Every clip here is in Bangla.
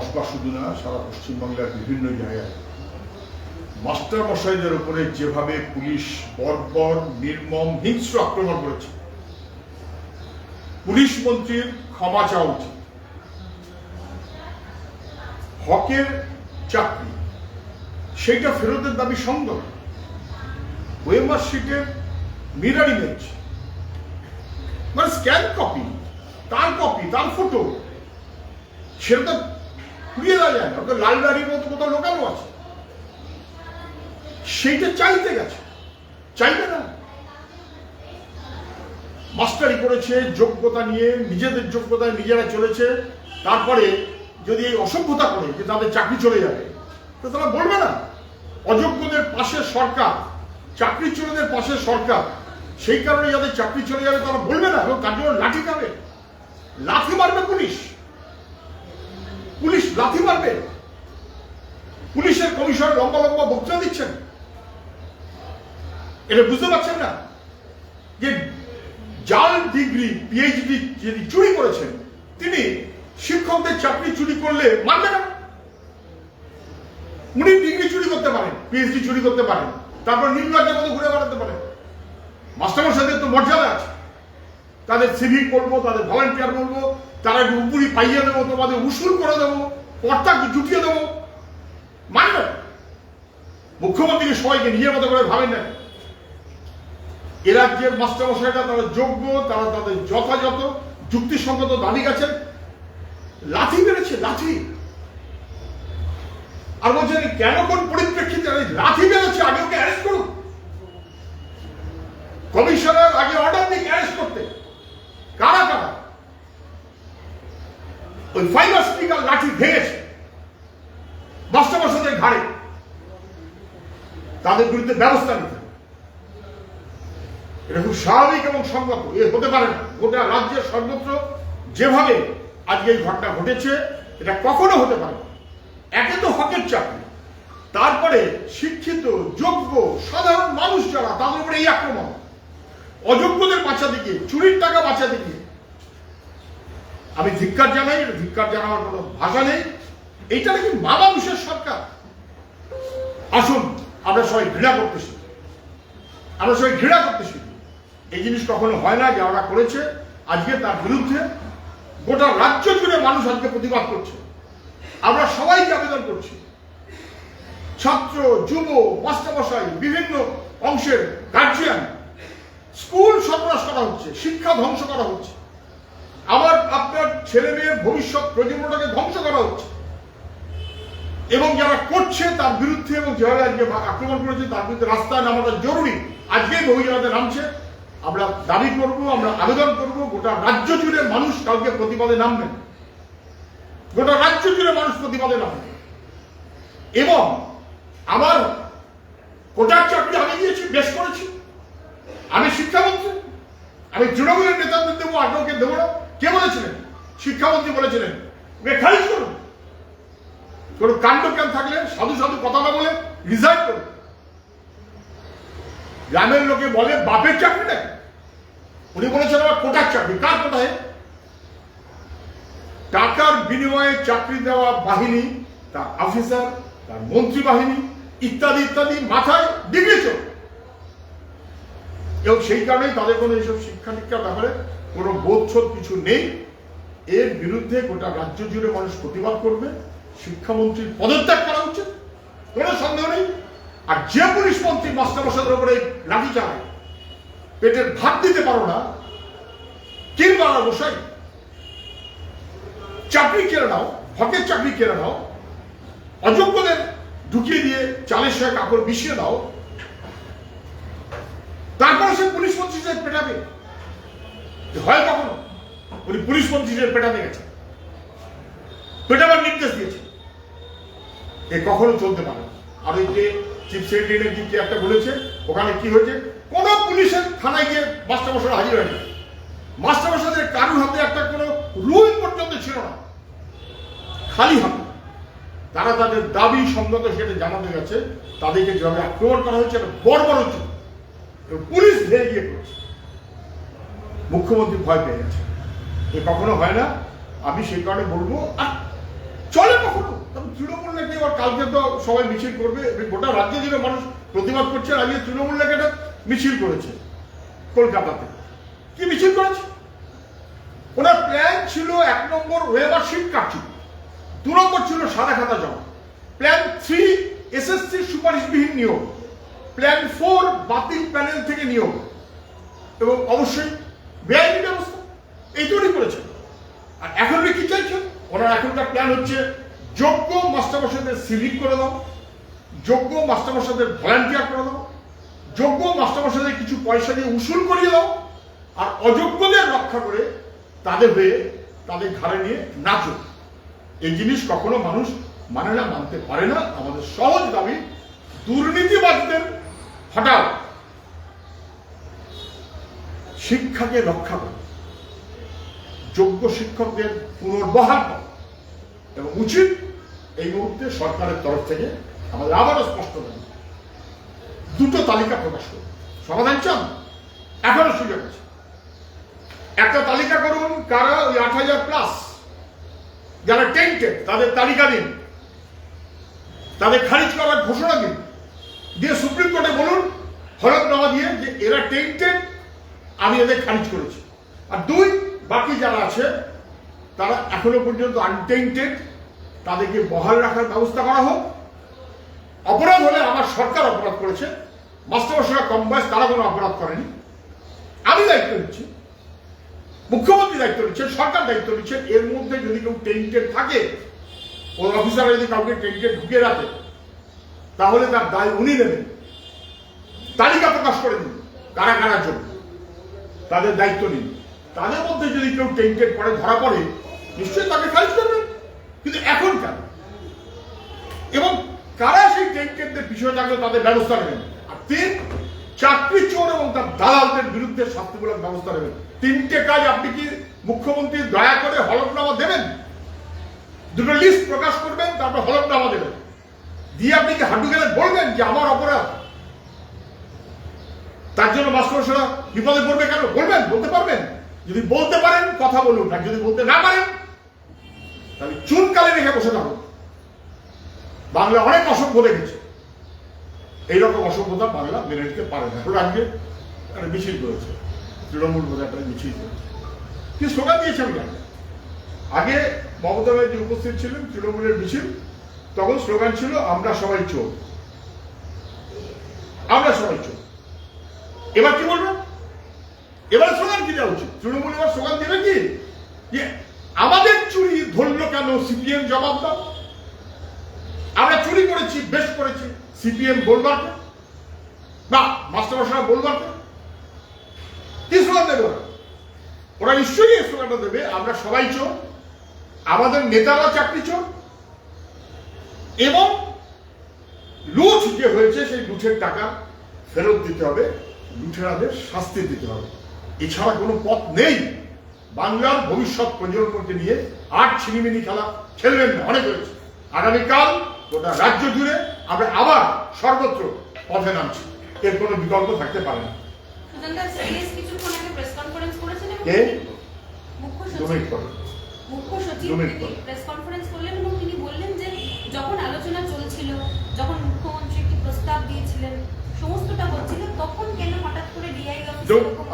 কসবা শুধু না, সারা পশ্চিমবাংলার বিভিন্ন জায়গায়। মাস্টার মশাইদের উপরে যেভাবে পুলিশ বর্বর, নির্মম, হিংস্র আক্রমণ করেছে। পুলিশ মন্ত্রীর ক্ষমা চাওয়া উচিত। হকের চাকরি, সেইটা ফেরতের দাবি সঙ্গত ওয়েমার শিটের মিরার ইমেজ মানে স্ক্যান কপি তার কপি তার ফটো সেটা তো দেওয়া যায় না। ওটা লাল দাড়ির মতো কোথাও লোকানো আছে। সেইটা চাইতে গেছে। চাইবে না। মাস্টারি করেছে, যোগ্যতা নিয়ে, নিজেদের যোগ্যতায় নিজেরা চলেছে। তারপরে যদি এই অসভ্যতা করে যে তাদের চাকরি চলে যাবে, তো তারা বলবে না। অযোগ্যদের পাশে সরকার, চাকরি চোরদের পাশে সরকার, সেই কারণে যাদের চাকরি চলে যাবে তারা বলবে না। এবং তার জন্য লাঠি খাবে। লাঠি মারবে পুলিশ। পুলিশ লাথি মারবে? পুলিশের কমিশনার লম্বা লম্বা বক্তৃতা দিচ্ছেন। এটা বুঝতে পারছেন না যে জাল ডিগ্রি পিএইচডি যিনি চুরি করেছেন, তিনি শিক্ষকদের চাকরি চুরি করলে মানবে না। উনি ডিগ্রি চুরি করতে পারেন পিএইচডি চুরি করতে পারেন, তারপর নির্লজ্জের মতো ঘুরে বেড়াতে পারেন। মাস্টারমশাইদের তো মর্যাদা আছে। তাদের সিভি করব তাদের ভলান্টিয়ার বলব তারা উপরি পাইয়ে দেবো, তোমাদের উসুল করে দেবো কর্তা জুটিয়ে দেবো। মানবে? মুখ্যমন্ত্রীকে সবাইকে নিজের মতো করে ভাবেন না। এ রাজ্যের মাস্টারমশাইরা তারা যোগ্য, তারা তাদের যথাযথ যুক্তিসঙ্গত দাবি গেছেন লাথি মেরেছে, লাথি। আর বলছেন কেন কোন পরিপ্রেক্ষিতে লাথি মেরেছে? আগে ওকে অ্যারেস্ট করুন। কমিশনার আগে অর্ডার দিক অ্যারেস্ট করতে কারা কারা ওই ফাইবার স্পিকার লাঠি ভেঙেছে ঘাড়ে। তাদের বিরুদ্ধে ব্যবস্থা নিতে। এটা খুব স্বাভাবিক এবং এ হতে পারে না। গোটা রাজ্যের সর্বত্র যেভাবে আজকে এই ঘটনা ঘটেছে, এটা কখনো হতে পারে একে তো হকের চাকরি। তারপরে শিক্ষিত, যোগ্য, সাধারণ মানুষ যারা, তাদের উপরে এই আক্রমণ। অযোগ্যদের বাঁচাতে গিয়ে, চুরির টাকা বাঁচাতে গিয়ে আমি ধিক্কার জানাই ধিক্কার জানাবার কোনো ভাষা নেই। এইটা নাকি মা মানুষের সরকার। আসুন, আমরা সবাই ঘৃণা করতে শিখি। আমরা সবাই ঘৃণা করতে শিখি। এই জিনিস কখনো হয় না যে ওরা করেছে, আজকে তার বিরুদ্ধে গোটা রাজ্য জুড়ে মানুষ আজকে প্রতিবাদ করছে। আমরা সবাইকে আবেদন করছি। ছাত্র, যুব, মাস্টারমশাই, বিভিন্ন অংশের গার্জিয়ান স্কুল সন্ত্রাস করা হচ্ছে, শিক্ষা ধ্বংস করা হচ্ছে। আবার আপনার ছেলে মেয়ের ভবিষ্যৎ প্রজন্মটাকে ধ্বংস করা হচ্ছে। এবং যারা করছে তার বিরুদ্ধে এবং যারা আজকে আক্রমণ করেছে তার বিরুদ্ধে রাস্তায় নামাটা জরুরি। আজকেই মহিলাতে নামছে। আমরা দাবি করব, আমরা আবেদন করব, গোটা রাজ্য জুড়ে মানুষ কালকে প্রতিবাদে নামবেন গোটা রাজ্য জুড়ে মানুষ প্রতিবাদে নামবে। এবং আমার কোটার চাকরি আমি দিয়েছি, বেশ করেছি। আমি শিক্ষামন্ত্রী। আমি তৃণমূলের নেতাদের দেবো আগে ওকে দেবো না। কে বলেছিলেন? শিক্ষামন্ত্রী বলেছিলেন। খারিজ করুন। কোনো কাণ্ড জ্ঞান থাকলে সাধু সাধু কথা না বলে রিজাইন করুন। গ্রামের লোকে বলে, বাপের চাকরি নাকি উনি বলেছেন আমার কোটার চাকরি। কার কোটায়? টাকার বিনিময়ে চাকরি দেওয়া বাহিনী, তার অফিসার তার মন্ত্রী বাহিনী, ইত্যাদি ইত্যাদি মাথায় ডিগ্রি চোখ এবং সেই কারণেই তাদের কোনো এইসব শিক্ষা দীক্ষার ব্যাপারে কোনো বোধছোধ কিছু নেই। এর বিরুদ্ধে গোটা রাজ্য জুড়ে মানুষ প্রতিবাদ করবে। শিক্ষামন্ত্রীর পদত্যাগ করা উচিত, কোনো সন্দেহ নেই। আর যে পুলিশ মন্ত্রী মাস্টারমশাদের উপরে লাঠি চালায়, পেটের ভাত দিতে পারো না কিংবা বসাই চাকরি কেড়ে নাও, হকের চাকরি কেড়ে নাও, অযোগ্যদের ঢুকিয়ে দিয়ে চালের সঙ্গে কাপড় মিশিয়ে দাও। তারপরে সে পুলিশ মন্ত্রী পেটাবে। হয় কখনো? উনি পুলিশ মন্ত্রী হিসেবে পেটাতে গেছে পেটাবার নির্দেশ দিয়েছে এ কখনো চলতে পারে আর ওই যে চিফ সেক্রেটারি কি একটা বলেছে, ওখানে কি হয়েছে? কোন পুলিশের থানায় গিয়ে মাস্টারমশাই হাজির হয়নি। মাস্টারমশাইদের কারুর হাতে একটা কোনো রুল পর্যন্ত ছিল না। খালি হাতে। তারা তাদের দাবি সঙ্গত সেটা জানাতে গেছে। তাদেরকে যেভাবে আক্রমণ করা হয়েছে, এটা হচ্ছে এবং পুলিশ ধরে গিয়ে করেছে মুখ্যমন্ত্রী ভয় পেয়ে গেছে। এ কখনো হয় না, আমি সেই কারণে বলব আর চলে কখনো। তৃণমূল নাকি আবার কালকে তো সবাই মিছিল করবে গোটা রাজ্য জুড়ে মানুষ প্রতিবাদ করছে আজকে তৃণমূল নাকি একটা মিছিল করেছে কলকাতাতে। কি মিছিল করেছে? ওনার প্ল্যান ছিল এক নম্বর ওয়েবার শিট কাটছিল দু নম্বর ছিল সাদা খাতা জমা। প্ল্যান থ্রি, এসএসসি সুপারিশবিহীন নিয়োগ প্ল্যান ফোর, বাতিল প্যানেল থেকে নিয়োগ এবং অবশ্যই বেআইনি ব্যবস্থা। এই তৈরি করেছেন আর এখন কি চাইছেন? ওনার এখনকার প্ল্যান হচ্ছে যোগ্য মাস্টারমশাইদের সিলিং করে দাও যোগ্য মাস্টারমশাইদের ভলান্টিয়ার করে দাও যোগ্য মাস্টারমশাইদের কিছু পয়সা দিয়ে উসুল করিয়ে দাও আর অযোগ্যদের রক্ষা করে তাদের হয়ে তাদের ঘাড়ে নিয়ে নাচো এই জিনিস কখনো মানুষ মানে না, মানতে পারে না। আমাদের সহজ দাবি দুর্নীতিবাদদের হটাও। শিক্ষাকে রক্ষা করে, যোগ্য শিক্ষকদের পুনর্বহাল করো। এবং উচিত এই মুহূর্তে সরকারের তরফ থেকে আমাদের আবারও স্পষ্ট দাবি দুটো তালিকা প্রকাশ করুন। সমাধান চান? এখনও সুযোগ আছে। একটা তালিকা করুন, কারা ওই আট হাজার প্লাস যারা টেন্টেড তাদের তালিকা দিন। তাদের খারিজ করার ঘোষণা দিন। দিয়ে সুপ্রিম কোর্টে বলুন, হলফনামা দিয়ে যে এরা টেন্টেড আমি এদের খারিজ করেছি। আর দুই, বাকি যারা আছে, তারা এখনও পর্যন্ত আনটেন্টেড তাদেরকে বহাল রাখার ব্যবস্থা করা হোক। অপরাধ হলে আমার সরকার অপরাধ করেছে। মাস্টারমশাইরা কম বয়স, তারা কোনো অপরাধ করেনি। আমি দায়িত্ব নিচ্ছি। মুখ্যমন্ত্রী দায়িত্ব নিচ্ছেন, সরকার দায়িত্ব নিচ্ছেন। এর মধ্যে যদি কেউ টেন্টেড থাকে ওর অফিসাররা যদি কাউকে টেন্টেড ঢুকিয়ে রাখে, তাহলে তার দায় উনি নেবেন। তালিকা প্রকাশ করে দিন, কারা কারার জন্য তাদের দায়িত্ব নিন। তাদের মধ্যে যদি কেউ টেন্টেড পড়ে ধরা পড়ে, নিশ্চয়ই তাকে খারিজ করবেন কিন্তু এখন কেন? এবং কারা সেই টেন্টেডদের পিছনে থাকলে তাদের ব্যবস্থা নেবেন? আর তিন, চাকরি চোর এবং তার দালালদের বিরুদ্ধে শাস্তিমূলক ব্যবস্থা নেবেন। তিনটে কাজ আপনি কি মুখ্যমন্ত্রী দয়া করে হলফনামা দেবেন? দুটো লিস্ট প্রকাশ করবেন, তারপর হলফনামা দেবেন। দিয়ে আপনি কি হাঁটু গেলে বলবেন যে, আমার অপরাধ তার জন্য মাস্টারমশাইরা বিপদে পড়বে কেন? বলবেন, বলতে পারবেন। যদি বলতে পারেন, কথা বলুন। আর যদি বলতে না পারেন, তাহলে চুনকালে রেখে বসে থাকুন বাংলা অনেক অসভ্য দেখেছে। এইরকম অসভ্যতা বাংলা মেনে নিতে পারে না। এখন আজকে একটা মিছিল করেছে। তৃণমূল বোধহয় একটা মিছিল কি স্লোগান দিয়েছে আমি জানি। আগে মমতা ব্যানার্জি উপস্থিত ছিলেন, তৃণমূলের মিছিল। তখন স্লোগান ছিল, আমরা সবাই চোর। আমরা সবাই চোর। এবার কি বলবেন এবার স্লোগান কি দেওয়া উচিত? তৃণমূল এবার স্লোগান দেবে কি? যে আমাদের চুরি ধরলো কেন? সিপিএম জবাব দাও। আমরা চুরি করেছি, বেশ করেছি। সিপিএম বলবার? না মাস্টারমশাই বলবার? কি স্লোগান দেবে ওরা? ওরা নিশ্চয়ই এই স্লোগানটা দেবে, আমরা সবাই চোর। আমাদের নেতারা চাকরি চোর। এবং লুট যে হয়েছে, সেই লুটের টাকা ফেরত দিতে হবে। লুটেরাদের শাস্তি দিতে হবে। এছাড়া কোনো পথ নেই। বাংলার ভবিষ্যৎ প্রজন্মকে নিয়ে আর ছিনিমিনি খেলা খেলবেন না অনেক হয়েছে। আগামীকাল গোটা রাজ্য জুড়ে আমরা আবার সর্বত্র পথে নামছি। এর কোনো বিকল্প থাকতে পারে না। মিনিট পরে দু মিনিট পরে। প্রেস কনফারেন্স করলেন এবং তিনি বললেন যে যখন আলোচনা চলছিল যখন মুখ্যমন্ত্রী একটি প্রস্তাব দিয়েছিলেন সমস্তটা হচ্ছিল তখন কেন হঠাৎ করে ডিআই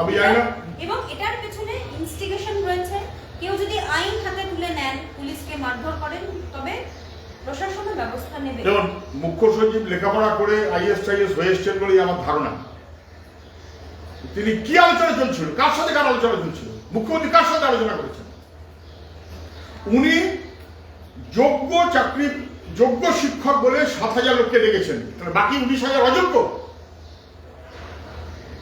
আমি জানি না। এবং এটার পেছনে ইনস্টিগেশন রয়েছে। কেউ যদি আইন হাতে তুলে নেন পুলিশকে মারধর করেন তবে প্রশাসনও ব্যবস্থা নেবে। যেমন মুখ্য সচিব লেখাপড়া করে আইএস টাইএস হয়ে এসছেন বলেই আমার ধারণা। তিনি কি আলোচনা চলছিল কার সাথে কার আলোচনা চলছিল মুখ্যমন্ত্রী কার সাথে আলোচনা করেছেন? উনি যোগ্য চাকরি যোগ্য শিক্ষক বলে সাত হাজার লোককে ডেকেছেন। বাকি উনিশ হাজার অযোগ্য?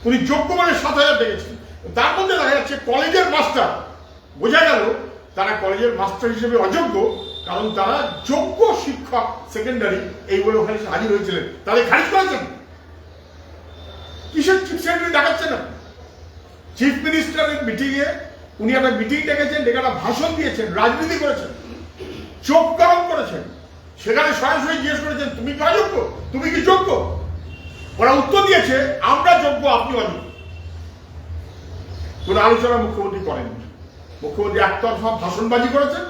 উনি যোগ্য মানে সাত হাজার ডেকেছেন। তার মধ্যে দেখা যাচ্ছে কলেজের মাস্টার। বোঝা গেল তারা কলেজের মাস্টার হিসেবে অযোগ্য, কারণ তারা যোগ্য শিক্ষক সেকেন্ডারি এই বলে ওখানে হাজির হয়েছিলেন। তাদের খারিজ করেছেন। কিসের চিফ সেক্রেটারি দেখাচ্ছেন না? চিফ মিনিস্টারের মিটিংয়ে উনি একটা মিটিং ডেকেছেন ডেকে একটা ভাষণ দিয়েছেন, রাজনীতি করেছেন, চোখ গরম করেছেন। সেখানে সরাসরি জিজ্ঞেস করেছেন, তুমি কি অযোগ্য? তুমি কি যোগ্য? ওরা উত্তর দিয়েছে, আমরা যোগ্য, আপনি অযোগ্য। কোনো আলোচনা মুখ্যমন্ত্রী করেন মুখ্যমন্ত্রী একতরফা ভাষণবাজি করেছেন,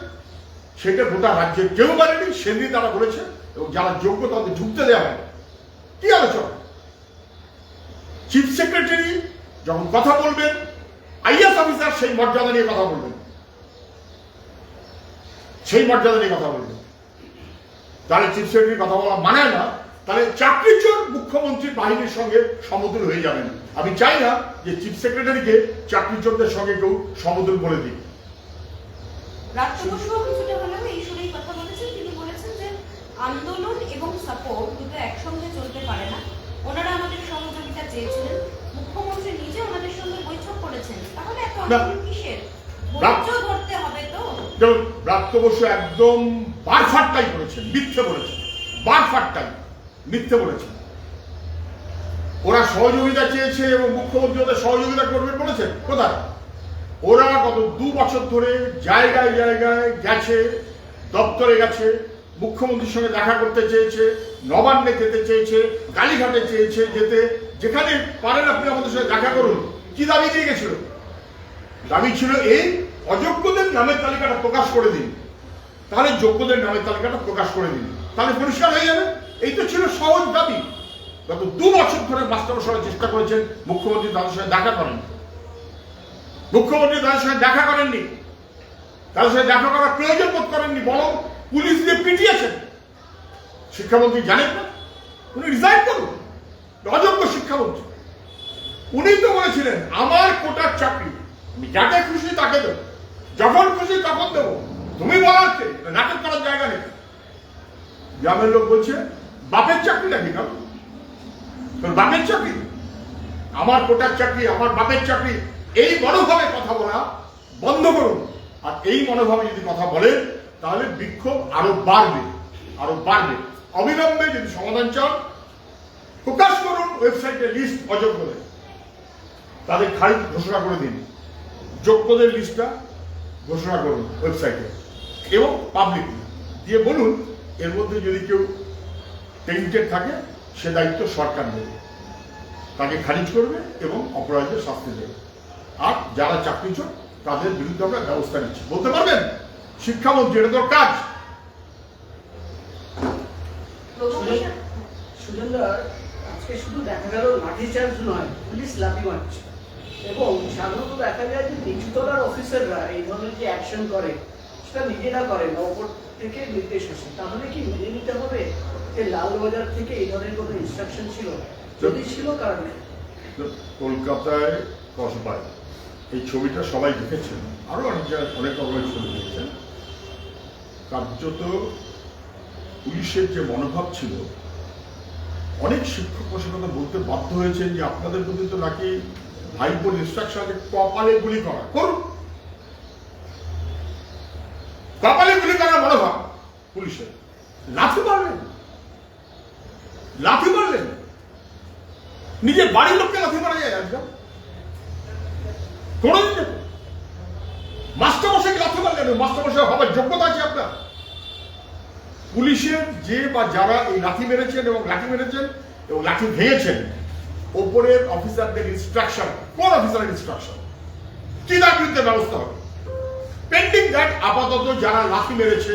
সেটা গোটা রাজ্যের কেউ মানেনি সেদিন তারা বলেছে, এবং যারা যোগ্য তাদের ঢুকতে দেওয়া হয়। কি আলোচনা? চিফ সেক্রেটারি যখন কথা বলবেন আইএস অফিসার সেই মর্যাদা নিয়ে কথা বলবেন। সেই মর্যাদা নিয়ে কথা বলবেন। তাহলে চিফ সেক্রেটারি কথা বলা মানে না। তাহলে চাকরির চোর মুখ্যমন্ত্রীর বাহিনীর সঙ্গে সমতুল হয়ে যাবেন। আমি চাই না যে চিফ সেক্রেটারিকে চাকরি চোরদের সঙ্গে কেউ সমতুল বলে দিই আন্দোলন এবং সাপোর্ট দুটো একসঙ্গে চলতে পারে না। ওনারা আমাদের সহযোগিতা চেয়েছিলেন। মুখ্যমন্ত্রী নিজে ওনাদের সঙ্গে বৈঠক করেছেন। তাহলে এত। আন্দোলন কিসের? ধরতে হবে তো। যেমন ব্রাত্য বসু একদম বারফাটটাই করেছেন মিথ্যে বলেছেন বারফাটটাই মিথ্যে বলেছে। ওরা সহযোগিতা চেয়েছে এবং মুখ্যমন্ত্রী ওদের সহযোগিতা করবেন বলেছেন কোথায়? ওরা গত দু বছর ধরে জায়গায় জায়গায় গেছে, দপ্তরে গেছে, মুখ্যমন্ত্রীর সঙ্গে দেখা করতে চেয়েছে, নবান্নে যেতে চেয়েছে কালীঘাটে চেয়েছে, যেতে যেখানে পারেন আপনি আমাদের সঙ্গে দেখা করুন। কি দাবি দিয়ে গেছিল? দাবি ছিল এই, অযোগ্যদের নামের তালিকাটা প্রকাশ করে দিন। তাহলে যোগ্যদের নামের তালিকাটা প্রকাশ করে দিন। তাহলে পরিষ্কার হয়ে যাবে। এই তো ছিল সহজ দাবি। গত দু বছর ধরে মশাই চেষ্টা করেছেন, মুখ্যমন্ত্রী তাদের সঙ্গে দেখা করেন। মুখ্যমন্ত্রী তাদের সঙ্গে দেখা করেননি। তাদের সঙ্গে দেখা করার প্রয়োজন বোধ করেননি, বরং পুলিশ দিয়ে পিটিয়েছেন। শিক্ষামন্ত্রী জানেন না, উনি রিজাইন করুন। অযোগ্য শিক্ষামন্ত্রী। উনি তো বলেছিলেন, আমার কোটার চাকরি, আমি যাকে খুশি তাকে দেবো। যখন খুশি তখন দেবো। তুমি বলার? নাটক করার জায়গা নেই। গ্রামের লোক বলছে বাপের চাকরি নাকি না তোর বাপের চাকরি? আমার কোটার চাকরি, আমার বাপের চাকরি। এই মনোভাবে কথা বলা বন্ধ করুন। আর এই মনোভাবে যদি কথা বলেন, তাহলে বিক্ষোভ আরও বাড়বে আরও বাড়বে। অবিলম্বে যদি সমাধান চান প্রকাশ করুন ওয়েবসাইটে লিস্ট অযোগ্যদের। তাদের খারিজ ঘোষণা করে দিন। যোগ্যদের লিস্টটা ঘোষণা করুন ওয়েবসাইটে এবং পাবলিক দিয়ে বলুন, এর মধ্যে যদি কেউ টেন্টেড থাকে, সে দায়িত্ব সরকার নেবে। তাকে খারিজ করবে এবং অপরাধীদের শাস্তি দেবে। আর যারা চাকরি চোর, তাদের বিরুদ্ধে আমরা ব্যবস্থা নিচ্ছি। বলতে পারবেন? শিক্ষামন্ত্রী, এটা তোর কাজ। আজকে শুধু দেখা গেল লাঠিচার্জ নয়, পুলিশ লাঠি মারছে। এবং সাধারণত দেখা যায় যে নিচুতলার অফিসাররা এই ধরনের যে অ্যাকশন করে, সেটা নিজেরা করে না, ওপর থেকে নির্দেশ আসে। তাহলে কি মেনে নিতে হবে? যে লালবাজার থেকে এই ধরনের কোনো ইনস্ট্রাকশন ছিল? যদি ছিল কারণে কলকাতায় কসবায় এই ছবিটা সবাই দেখেছেন। আরও অনেক জায়গায় অনেক রকমের ছবি দেখেছেন। কার্যত পুলিশের যে মনোভাব ছিল অনেক শিক্ষক প্রশাসন বলতে বাধ্য হয়েছেন যে আপনাদের প্রতি তো নাকি ভাই বোন ইনস্ট্রাকশন আছে কপালে গুলি করা। করুন। কপালে গুলি করার মনোভাব পুলিশের। লাথি মারলেন লাথি মারলেন নিজের বাড়ির লোককে লাথি মারা যায় একদম। কোনদিন দেখুন মাস্টার মশাইকে লাথি মারলেন মাস্টার মশাই হবার যোগ্যতা আছে আপনার। পুলিশের যে বা যারা এই লাথি মেরেছেন এবং লাঠি মেরেছেন এবং লাঠি ভেঙেছেন, ওপরের অফিসারদের ইনস্ট্রাকশন কোন অফিসারের ইনস্ট্রাকশন কি তার বিরুদ্ধে ব্যবস্থা হবে? পেন্ডিং দ্যাট আপাতত যারা লাঠি মেরেছে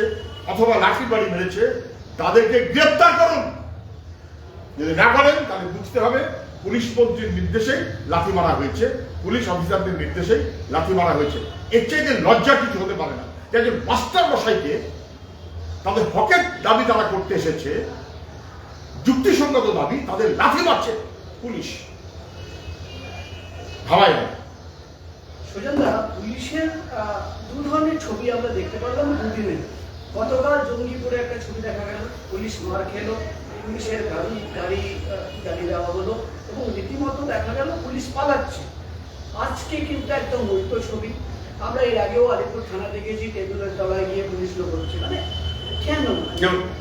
অথবা লাঠি বাড়ি মেরেছে, তাদেরকে গ্রেপ্তার করুন। যদি না করেন তাহলে বুঝতে হবে পুলিশ মন্ত্রীর নির্দেশে লাথি মারা হয়েছে। পুলিশ অফিসারদের নির্দেশে লাথি মারা হয়েছে। এর চাইতে লজ্জা কিছু হতে পারে না। যে একজন মাস্টার মশাইকে তাদের হকের দাবি তারা করতে এসেছে, যুক্তিসঙ্গত দাবি তাদের লাথি মারছে পুলিশ। ভাবাই না। সুজনদা, পুলিশের দু ধরনের ছবি আমরা দেখতে পারলাম দুদিনে। গতকাল জঙ্গিপুরে একটা ছবি দেখা গেল, পুলিশ মার খেলো। পুলিশের গাড়ি গাড়ি গাড়ি দেওয়া হলো এবং রীতিমতো দেখা গেল পুলিশ পালাচ্ছে। আজকে কিন্তু একদম উল্টো ছবি। আমরা এর আগেও আলিপুর থানা দেখেছি টেবিলের তলায় গিয়ে পুলিশ লোক হচ্ছে। মানে কেন?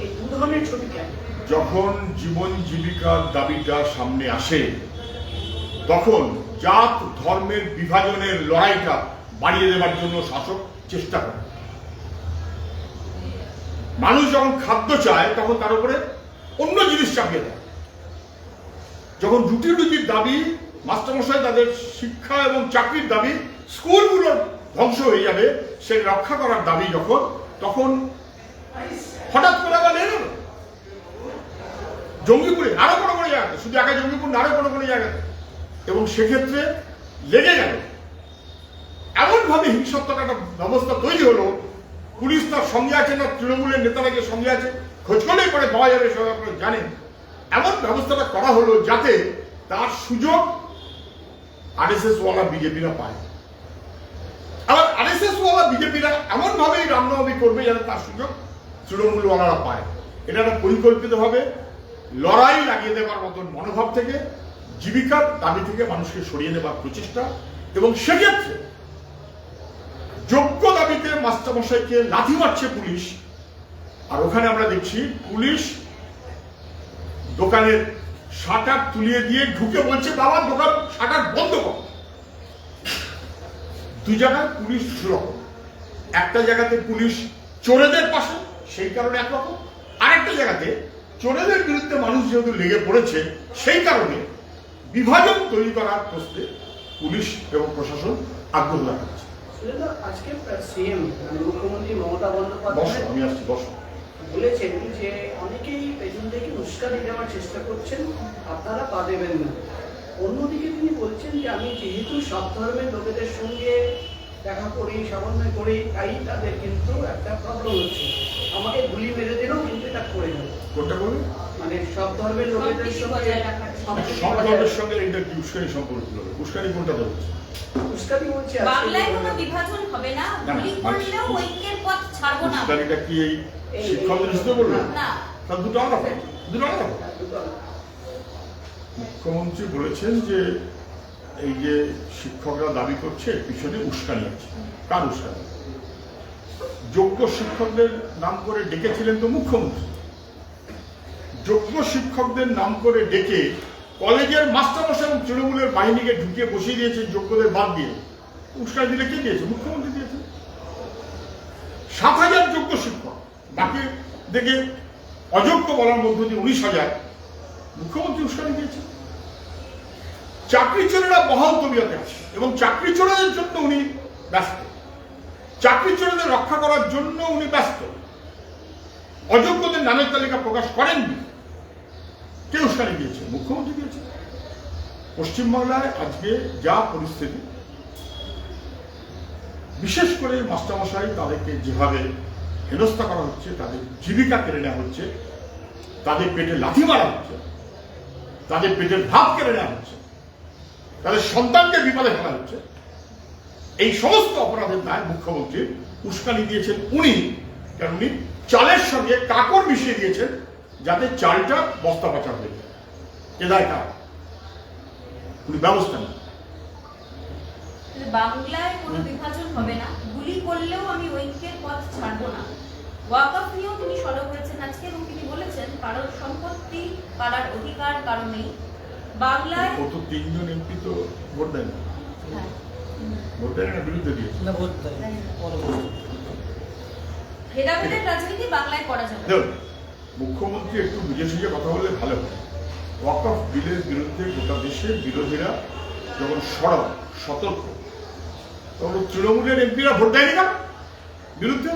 এই দু ধরনের ছবি কেন? যখন জীবন জীবিকার দাবিটা সামনে আসে তখন জাত ধর্মের বিভাজনের লড়াইটা বাড়িয়ে দেওয়ার জন্য শাসক চেষ্টা করে। মানুষ যখন খাদ্য চায় তখন তার উপরে অন্য জিনিস চাপিয়ে দেয়। যখন রুটি রুটির দাবি, মাস্টারমশাই তাদের শিক্ষা এবং চাকরির দাবি স্কুলগুলোর ধ্বংস হয়ে যাবে, সে রক্ষা করার দাবি যখন, তখন হঠাৎ করে আবার জঙ্গিপুরে, আরও কোনো কোনো জায়গাতে, শুধু একা জঙ্গিপুর না, আরও কোনো কোনো জায়গাতে। এবং সেক্ষেত্রে লেগে গেল। এমনভাবে হিংসাত্মক একটা ব্যবস্থা তৈরি হলো, পুলিশ তার সঙ্গে আছে না, তৃণমূলের নেতারা সঙ্গে আছে খোঁজ করে পাওয়া যাবে সব আপনারা জানেন। এমন ব্যবস্থাটা করা হলো যাতে তার সুযোগ আরএসএস ওয়ালা বিজেপিরা পায়। আবার আরএসএস ওয়ালা বিজেপিরা এমন ভাবেই রামনবমী করবে যাতে তার সুযোগ তৃণমূলওয়ালারা পায়। এটা একটা পরিকল্পিতভাবে লড়াই লাগিয়ে দেওয়ার মতন মনোভাব থেকে, জীবিকার দাবি থেকে মানুষকে সরিয়ে নেবার প্রচেষ্টা এবং সেক্ষেত্রে যোগ্য দাবিতে মাস্টারমশাইকে লাথি মারছে পুলিশ আর ওখানে আমরা দেখছি পুলিশ দোকানের শাটার তুলিয়ে দিয়ে ঢুকে বলছে বাবা দোকান শাটার বন্ধ কর। দুই জায়গায় পুলিশ দুরকম। একটা জায়গাতে পুলিশ চোরেদের পাশে সেই কারণে একরকম। আরেকটা জায়গাতে চোরেদের বিরুদ্ধে মানুষ যেহেতু লেগে পড়েছে সেই কারণে বিভাজন তৈরি করার প্রশ্নে পুলিশ এবং প্রশাসন আগ্রহ দেখাচ্ছে। আজকে সিএম মানে মুখ্যমন্ত্রী মমতা বসো বন্দ্যোপাধ্যায় আমি আসছি বসো। বলেছেন যে অনেকেই পেছন থেকে উস্কানি দেওয়ার চেষ্টা করছেন, আপনারা পা দেবেন না। অন্যদিকে তিনি বলছেন যে আমি যেহেতু সব ধর্মের লোকেদের সঙ্গে দেখা করি, সমন্বয় করি, তাই তাদের কিন্তু একটা প্রবলেম হচ্ছে। আমাকে গুলি মেরে দিলেও কিন্তু এটা করে যাবে কোনটা করবে মানে সব ধর্মের লোকেদের সঙ্গে বজায় রাখার সম্প্রীতি সব ধর্মের সঙ্গে এটা কি উস্কানি সম্পর্ক হবে? উস্কানি কোনটা দেওয়া উস্কানি বলছে বাংলায় কোনো বিভাজন হবে না। না, করলেও ঐক্যের পথ ছাড়বো না। উস্কানিটা কি এই এই- শিক্ষকদের হিসেবে না তার দুটো আলাদা দুটো আলাদা। মুখ্যমন্ত্রী বলেছেন যে এই যে শিক্ষকরা দাবি করছে পিছনে উস্কানি আছে। কার উস্কানি? যোগ্য শিক্ষকদের নাম করে ডেকেছিলেন তো মুখ্যমন্ত্রী। যোগ্য শিক্ষকদের নাম করে ডেকে কলেজের মাস্টারমশাই এবং তৃণমূলের বাহিনীকে ঢুকিয়ে বসিয়ে দিয়েছে, যোগ্যদের বাদ দিয়ে। উস্কানি দিলে কে দিয়েছে? মুখ্যমন্ত্রী দিয়েছে। সাত হাজার যোগ্য শিক্ষক। বাকি দেখে অযোগ্য বলার মধ্য দিয়ে উনিশ হাজার মুখ্যমন্ত্রী উস্কানি দিয়েছে। চাকরি চোরেরা বহাল তবিয়তে আছে এবং চাকরি চোরাদের জন্য উনি ব্যস্ত। চাকরি চোরেদের রক্ষা করার জন্য উনি ব্যস্ত। অযোগ্যদের নামের তালিকা প্রকাশ করেননি। কে উস্কানি দিয়েছে? মুখ্যমন্ত্রী দিয়েছে। পশ্চিমবাংলায় আজকে যা পরিস্থিতি, বিশেষ করে মাস্টারমশাই তাদেরকে যেভাবে হেনস্থা করা হচ্ছে, তাদের জীবিকা কেড়ে নেওয়া হচ্ছে, তাদের পেটে লাথি মারা হচ্ছে, তাদের পেটের ভাত কেড়ে নেওয়া হচ্ছে, তাদের সন্তানকে বিপদে ফেলা হচ্ছে, এই সমস্ত অপরাধের দায় মুখ্যমন্ত্রী উস্কানি দিয়েছেন। উনি কারণ উনি চালের সঙ্গে কাকড় মিশিয়ে দিয়েছেন। যাতে চালটা বস্তা পাচার হয়ে যায়। দায় কার উনি ব্যবস্থা নেন বাংলায় কোনো বিভাজন হবে না। গুলি করলেও আমি ঐক্যের পথ ছাড়বো না। ওয়াকফ নিয়েও তিনি সরব হয়েছেন আজকে এবং তিনি বলেছেন সম্পত্তি কারার অধিকার কারণেই বাংলায় ও তো তিনজন এমপি তো ভোট দেন হ্যাঁ, ভোট দেন না বিরুদ্ধে দিয়েছে। না ভোট দেয় ভেদাভেদের রাজনীতি বাংলায় করা যাবে মুখ্যমন্ত্রী একটু বুঝে সুঝে কথা বললে ভালো হয়। ওয়াক অফ বিলের বিরুদ্ধে গোটা দেশের বিরোধীরা যখন সরব, সতর্ক, তখন তৃণমূলের এমপিরা ভোট দেয়নি না বিরুদ্ধে?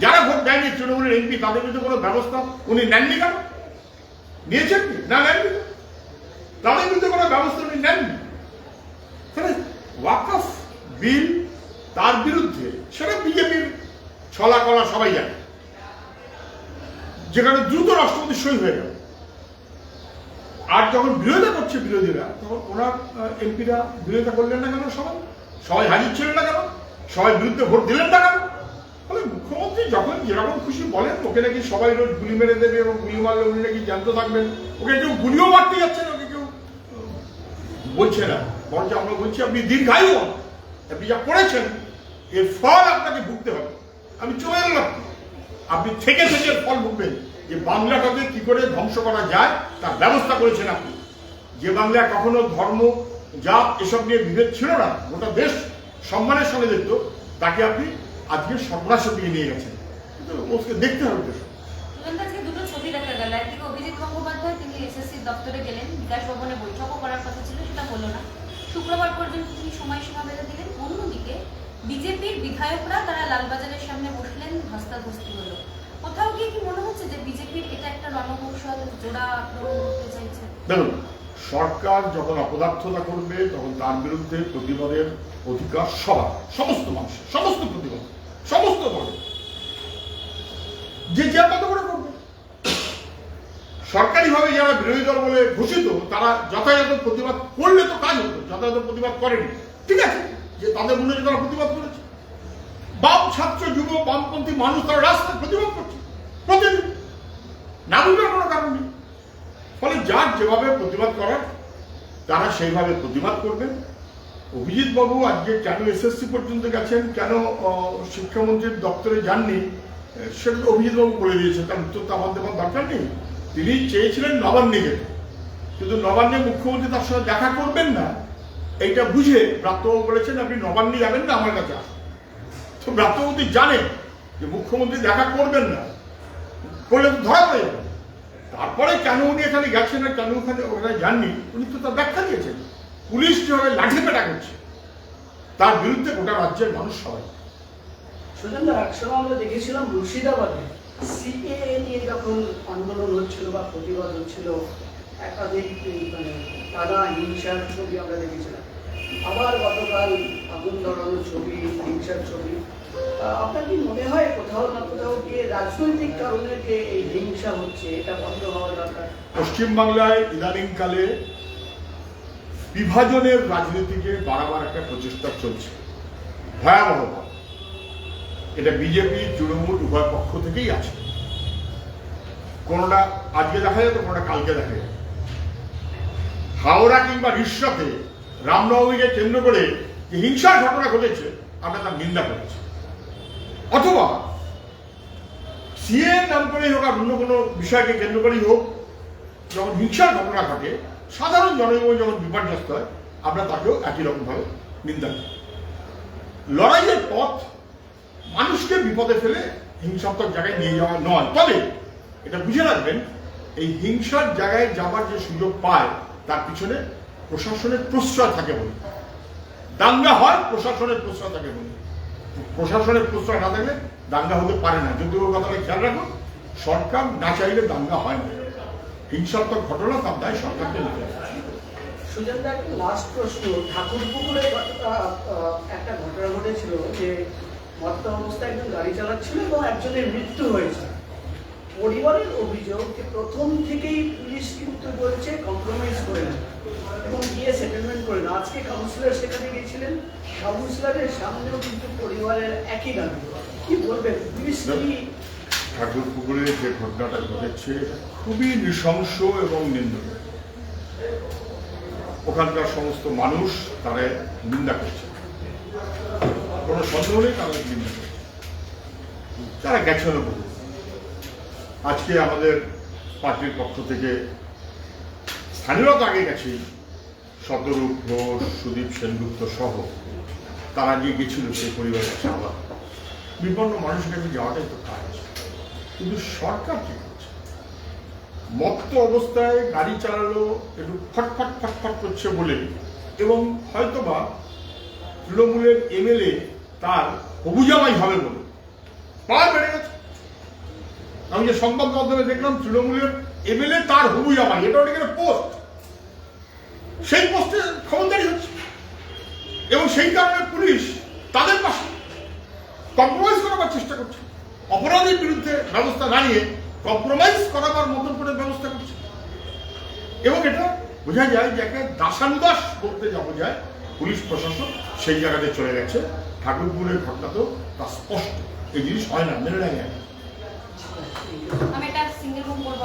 যারা ভোট দেয়নি তৃণমূলের এমপি, তাদের বিরুদ্ধে কোনো ব্যবস্থা উনি নেননি কেন? নিয়েছেন কি? না নেননি? তাদের বিরুদ্ধে কোনো ব্যবস্থা উনি নেননি? তাহলে ওয়াকফ বিল তার বিরুদ্ধে, সেটা বিজেপির ছলা কলা সবাই জানে। যেখানে দ্রুত রাষ্ট্রপতি সই হয়ে গেল। আর যখন বিরোধিতা করছে বিরোধীরা, তখন ওনার এমপিরা বিরোধিতা করলেন না কেন সবাই? সবাই হাজির ছিলেন না কেন? সবাই বিরুদ্ধে ভোট দিলেন না কেন? ফলে মুখ্যমন্ত্রী যখন যেরকম খুশি বলেন, ওকে নাকি সবাই রোজ গুলি মেরে দেবে এবং গুলি মারলে উনি নাকি জ্যান্ত থাকবেন। ওকে কেউ গুলিও মারতে যাচ্ছে ওকে কেউ বলছে না। বরঞ্চ আমরা বলছি, আপনি দীর্ঘায়ু হন। আপনি যা করেছেন, এর ফল আপনাকে ভুগতে হবে। আমি চলে এলাম। আপনি থেকে থেকে ফল ভুগবেন যে বাংলাটাকে কি করে ধ্বংস করা যায়, তার ব্যবস্থা করেছেন আপনি। যে বাংলা কখনো ধর্ম, জাত এসব নিয়ে বিভেদ ছিল না, গোটা দেশ সম্মানের সঙ্গে দেখত, তাকে আপনি আজকে সর্বনাশের দিকে নিয়ে গেছেন। কিন্তু ওকে দেখতে হবে আজকে দুটো ছবি দেখা একদিকে তিনি দপ্তরে গেলেন সেটা না। শুক্রবার পর্যন্ত তিনি সময়সীমা বেঁধে দিলেন, অন্যদিকে বিজেপির বিধায়করা তারা লালবাজারের সামনে বসলেন, ধস্তাধস্তি হলো। কোথাও গিয়ে কি মনে হচ্ছে যে বিজেপির এটা একটা রণকৌশল, জোড়া আক্রমণ করতে চাইছে? দেখুন, সরকার যখন অপদার্থতা করবে, তখন তার বিরুদ্ধে প্রতিবাদের অধিকার সবার, সমস্ত মানুষের, সমস্ত প্রতিবাদ, সমস্ত দলের। যে যা মতো করে করবে। সরকারিভাবে যারা বিরোধী দল বলে ঘোষিত, তারা যথাযথ প্রতিবাদ করলে তো কাজ হতো, যথাযথ প্রতিবাদ করেনি। ঠিক আছে? যে তাদের মনে হয় তারা প্রতিবাদ করেছে। বাম ছাত্র, যুব, বামপন্থী মানুষ তারা রাস্তায় প্রতিবাদ করছে। প্রতিদিন। না বুঝবার কোনো কারণ নেই। ফলে যার যেভাবে প্রতিবাদ করার, তারা সেইভাবে প্রতিবাদ করবেন অভিজিৎ বাবু আজকে কেন এসএসসি পর্যন্ত গেছেন, কেন শিক্ষামন্ত্রীর দপ্তরে যাননি সেটা তো অভিজিৎ বাবু বলে দিয়েছে। তার উত্তর তো আমার দেওয়ার দরকার নেই। তিনি চেয়েছিলেন নবান্নে কিন্তু নবান্নে মুখ্যমন্ত্রী তার সঙ্গে দেখা করবেন না। এইটা বুঝে ব্রাত্যবাবু বলেছেন আপনি নবান্নে যাবেন না আমার কাছে তো ব্রাত্যবাবু জানেন যে মুখ্যমন্ত্রী দেখা করবেন না। করলে তো ধরা পড়ে যাবে। তারপরে কেন উনি এখানে গেছেন আর কেন ওখানে ওখানে যাননি? উনি তো তার ব্যাখ্যা দিয়েছেন। পুলিশ যেভাবে লাঠি পেটা করছে, তার বিরুদ্ধে গোটা রাজ্যের মানুষ সবাই। সুজনদা একসময় আমরা দেখেছিলাম মুর্শিদাবাদে সিএএ নিয়ে যখন আন্দোলন হচ্ছিল বা প্রতিবাদ হচ্ছিল একাধিক মানে টানা হিংসার ছবি আমরা দেখেছিলাম। আবার গতকাল আগুন ধরানোর ছবি, হিংসার ছবি। আপনার কি মনে হয় কোথাও না কোথাও গিয়ে রাজনৈতিক কারণে যে এই হিংসা হচ্ছে, এটা বন্ধ হওয়া দরকার? পশ্চিমবাংলায় ইদানিংকালে বিভাজনের রাজনীতিকে বাড়াবার একটা প্রচেষ্টা চলছে। ভয়াবহ এটা বিজেপি, তৃণমূল উভয় পক্ষ থেকেই আছে। কোনোটা আজকে দেখা যায় তো, কোনোটা কালকে দেখা যায়। হাওড়া কিংবা রিশ্বতে রামনবমীকে কেন্দ্র করে যে হিংসার ঘটনা ঘটেছে, আমরা তার নিন্দা করেছি। অথবা সিএ নাম করেই হোক আর অন্য কোনো বিষয়কে কেন্দ্র করেই হোক, যখন হিংসার ঘটনা ঘটে, সাধারণ জনগণ যখন বিপর্যস্ত হয়, আমরা তাকেও একই রকমভাবে নিন্দা করি। লড়াইয়ের পথ মানুষকে বিপদে ফেলে হিংসাত্মক জায়গায় নিয়ে যাওয়া নয়। তবে এটা বুঝে রাখবেন, এই হিংসার জায়গায় যাবার যে সুযোগ পায় তার পিছনে প্রশাসনের প্রশ্রয় থাকে বলে। দাঙ্গা হয় প্রশাসনের প্রশ্রয় থাকে বলে। প্রশাসনের প্রশ্রয় না থাকলে দাঙ্গা হতে পারে না। যদি ওর কথাটা খেয়াল রাখুন সরকার না চাইলে দাঙ্গা হয় না। হিংসাত্মক ঘটনা তার দায় সরকারকে নিতে সুজনদা একটা লাস্ট প্রশ্ন। ঠাকুরপুকুরে গতটা, আহ, একটা ঘটনা ঘটেছিল যে মত্ত অবস্থায় একজন গাড়ি চালাচ্ছিল এবং একজনের মৃত্যু হয়েছে। পরিবারের অভিযোগ যে প্রথম থেকেই পুলিশ কিন্তু বলছে কম্প্রোমাইজ করে না এবং গিয়ে সেটেলমেন্ট করে না। আজকে কাউন্সিলর সেখানে গিয়েছিলেন কাউন্সিলরের সামনেও কিন্তু পরিবারের একই দাবি কি বলবেন? পুলিশ কি ঠাকুর পুকুরে যে ঘটনাটা ঘটেছে খুবই নৃশংস এবং নিন্দনীয়। ওখানকার সমস্ত মানুষ তারা নিন্দা করছে। কোনো সন্দেহ নেই তারা নিন্দা করছে। তারা গেছেন বহু। আজকে আমাদের পার্টির পক্ষ থেকে স্থানীয়রা তো আগে গেছে শতরূপ ঘোষ, সুদীপ সেনগুপ্ত সহ তারা যে গেছিল সেই পরিবারের কাছে আবার। বিপন্ন মানুষের কাছে যাওয়াটাই তো কাজ। কিন্তু সরকার কি করছে? মত্ত অবস্থায় গাড়ি চালালো, একটু ফটফট ফটফট করছে বলে, এবং হয়তোবা তৃণমূলের এমএলএ তার অবুজামাই হবে বলে। পাওয়ার বেড়ে গেছে। আমি যে সংবাদ মাধ্যমে দেখলাম তৃণমূলের এমএলএ তার হবু জামাই, এটা ওটা পোস্ট সেই পোস্টে খবরদারি হচ্ছে। এবং সেই কারণে পুলিশ তাদের পাশে কম্প্রোমাইজ করাবার চেষ্টা করছে। অপরাধীর বিরুদ্ধে ব্যবস্থা নিয়ে কম্প্রোমাইজ করাবার মতন করে ব্যবস্থা করছে। এবং এটা বোঝা যায় যে একটা দাসানুদাস করতে যা বোঝায় পুলিশ প্রশাসন, সেই জায়গাতে চলে গেছে। ঠাকুরপুরের ঘটনা তো তা স্পষ্ট। এই জিনিস হয় না, মেনে নেয় আমি এটা সিঙ্গেল রুম করব